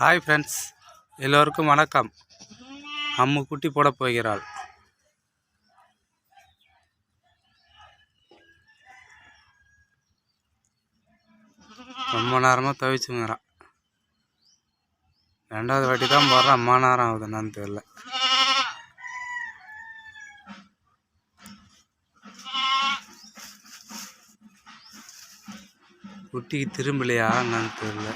Hi friends எல்லோருக்கும் வணக்கம். அம்மு குட்டி போட போகிறாள். ரொம்ப நேரமாக துவைச்சுங்கிறான் ரெண்டாவது வாட்டி தான் போடுறான் அம்மா நேரம் ஆகுது என்னன்னு தெரியல. குட்டிக்கு திரும்பலையா என்னன்னு தெரியல.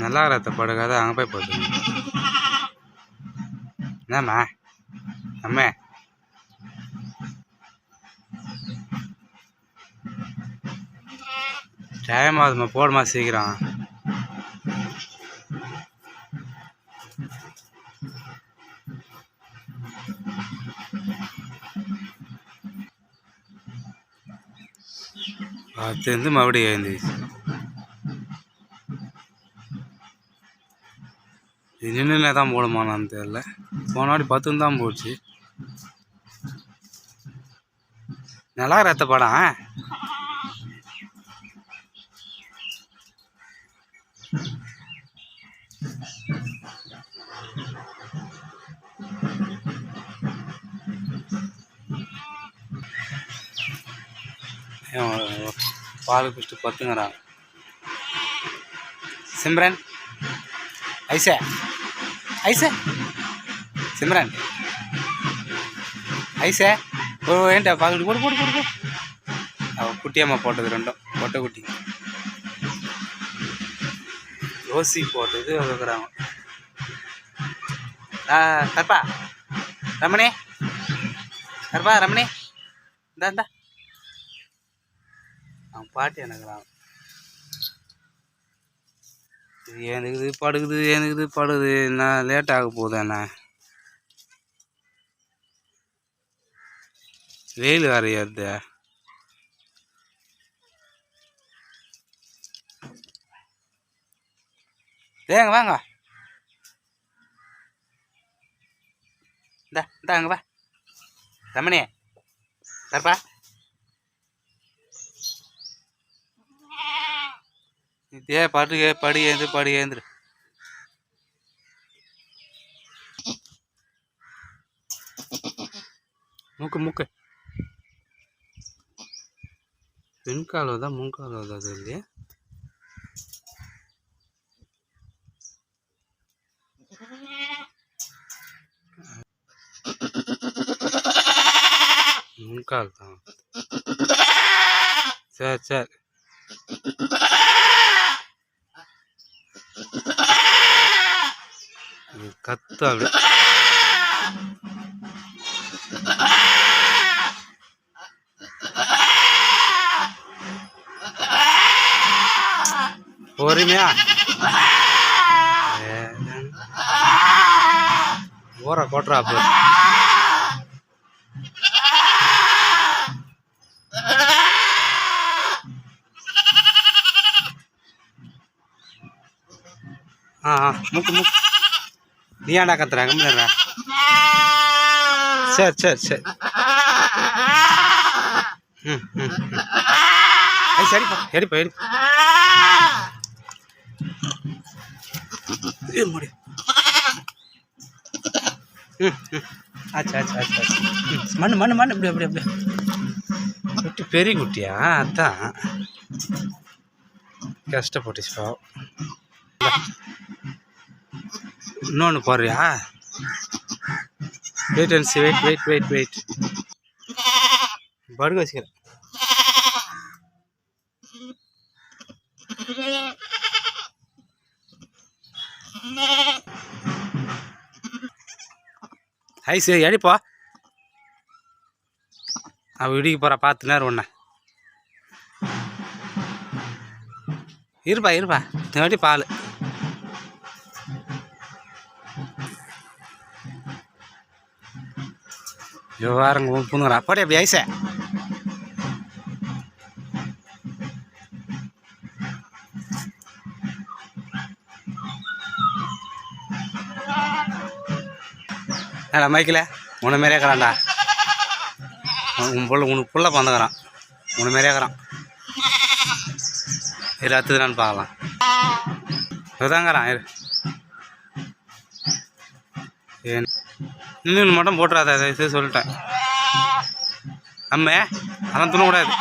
நல்லா ரத்த படுக்காத அங்கே போய் போச்சு என்னம்மா? அம்மே. டைம் ஆகுதும்மா போடுமா சீக்கிரம். அதுலேருந்து மறுபடியும் எழுந்துச்சு இது நின்று தான் போடுமானான்னு தெரில போன வாட்டி பத்துன்னு தான் போச்சு. நல்லா ரத்த படம். பால் குடிச்சிட்டு பத்துங்கிறான். சிம்ரன் ஐசா. ஐசே சிம்ரன் ஐசே ஓ ஏன்டா பால் போடு போடு போடு போடு. அவள் குட்டியம்மா போட்டது ரெண்டும். பொட்டை குட்டி. ரோசி போட்டது வைக்கிறாங்க ஆ கற்பா ரமணி. கற்பா ரமணி. இந்தா இந்தா. அவன் பாட்டு எனக்குறான் இது ஏனுக்குது படுக்குது ஏனுக்குது படுது என்ன லேட் ஆக போகுது என்ன? வெயில் வேற ஏறுது. ஏங்க வாங்க இந்தா இந்தா அங்கே வா. ரமணி தர்பா ஏ பாட்டு படி ஏந்து படி ஏந்துரு மூக்கு மூக்கு. பின்கால் தான் முன்கால் அது இல்லையா? முன்கால் தான். சரி சரி. கத்து அப்படி பொறுமையா ஓர கொட்டுறா அப்போ ஆ ஆ மூக்கு மூக்கு நீ ஏன்டா கத்துற கம்மிடுறா சரி சரி சரி. ம் ம் ம். சரிப்பா. எடுப்பா எடுப்பா முடி. ம் ம். ஆச்சு ஆச்சு ஆச்சு ஆச்சு. ம் மண்ணு மண்ணு மண்ணு. இப்படி அப்படி அப்படி குட்டி பெரிய குட்டியா? அதான். கஷ்டப்பட்டுச்சு பாவம். இன்னொன்று போடுறியா wait and see wait wait wait wait படுக்க வச்சுக்கிறேன். ஹை சரி அடிப்பா அவள் இடிக்க போகிறா பார்த்து நேரம் ஒன்று இருப்பா இருப்பா. இந்த வாட்டி பால். விவகாரங்க புண்ணுங்கிறா போடி அப்படி ஐசே ஏடா மைக்கில் உன்னை மாரியே இருக்கிறான்டா. உன் புள்ள உனக்கு புள்ள பந்தக்கிறான் உன்னை மாரியே இருக்கிறான். இரு அத்துதான்னு பார்க்கலாம். இதுதாங்கிறான் இரு. நின்று மட்டும் போட்டுறாத அதை இது சொல்லிட்டேன். அம்மே அதெல்லாம் துணக்கூடாது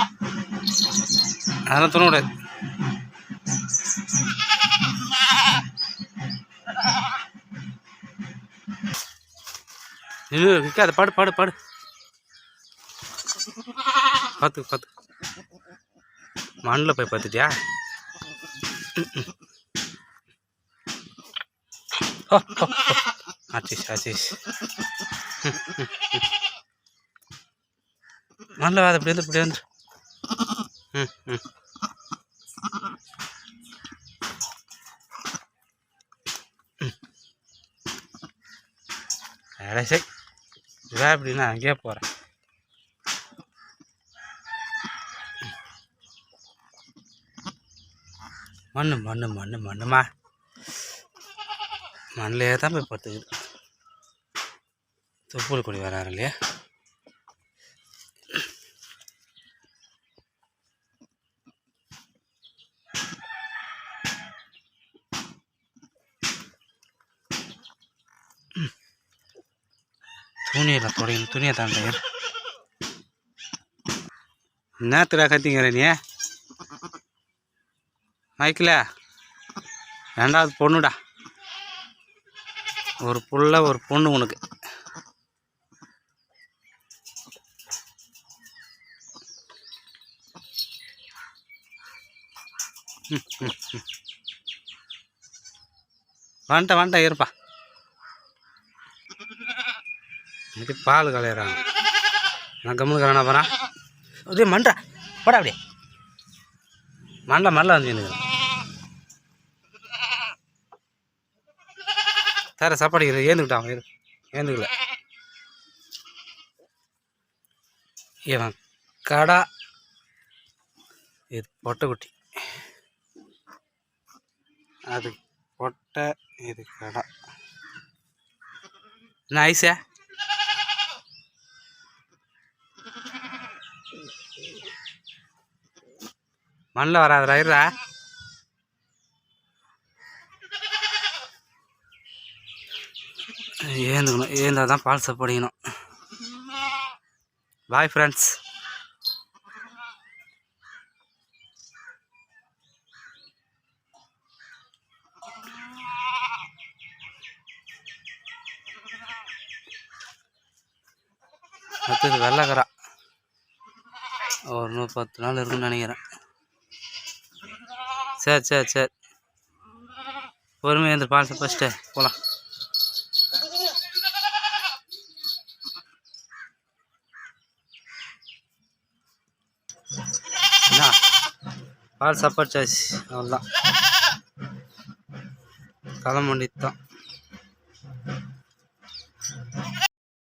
அதெல்லாம் துணக்கூடாது இது விற்காத பாடு பாடு பாடு. பார்த்து பார்த்து மண்ணில் போய் பார்த்துட்டியா? ஓ, ஓ. ஆச்சிஸ் ஆச்சிஸ் மண்ணில் வாத இப்படி வந்து இப்படி வந்து ம் ம் அட சரி இதான் அப்படின்னா அங்கேயே போகிறேன் மண்ணு மண்ணு மண்ணு மண்ணுமா மண்ணிலே தான் போய் படுத்துக்குது தொப்புள் கொடி வராரு இல்லையா? துணியில் தொடையும் துணியை தாண்டேன் நேரத்தில் கத்திங்கிற நீ? மைக்கில்? ரெண்டாவது பொண்ணுடா. ஒரு புள்ள ஒரு பொண்ணு உனக்கு. வந்துட்டேன் வந்துட்டேன் இருப்பா இது பால் கலையிறாங்க நான் கம்முன்னு போகிறான் போகிறேன் அப்படியே மண்டா போடா அப்படியே. மண்ட மண்டல வந்து எனக்கு தர சாப்பாடு இரு ஏந்துக்கிட்டான் இரு. ஏந்துக்கல. இவன் கடா. இது பொட்டைக்குட்டி. அது பொட்டை இது கடை. என்ன மண்ணில் வராதுடா இருடா ஏந்துக்கணும் ஏந்தால் தான் பால் சாப்பிடிக்கணும் பாய் ஃப்ரெண்ட்ஸ் அடுத்தது வெள்ளைக்கரா. ஒரு நூறு பத்து நாள் இருக்குன்னு நினைக்கிறேன். சரி சரி சரி. பொறுமையாக இருந்து பால் ஃபஸ்ட்டு போகலாம் என்ன? பால் சாப்பாடு சாய்ஸ். அவ்வளோதான் கிளம்ப தான்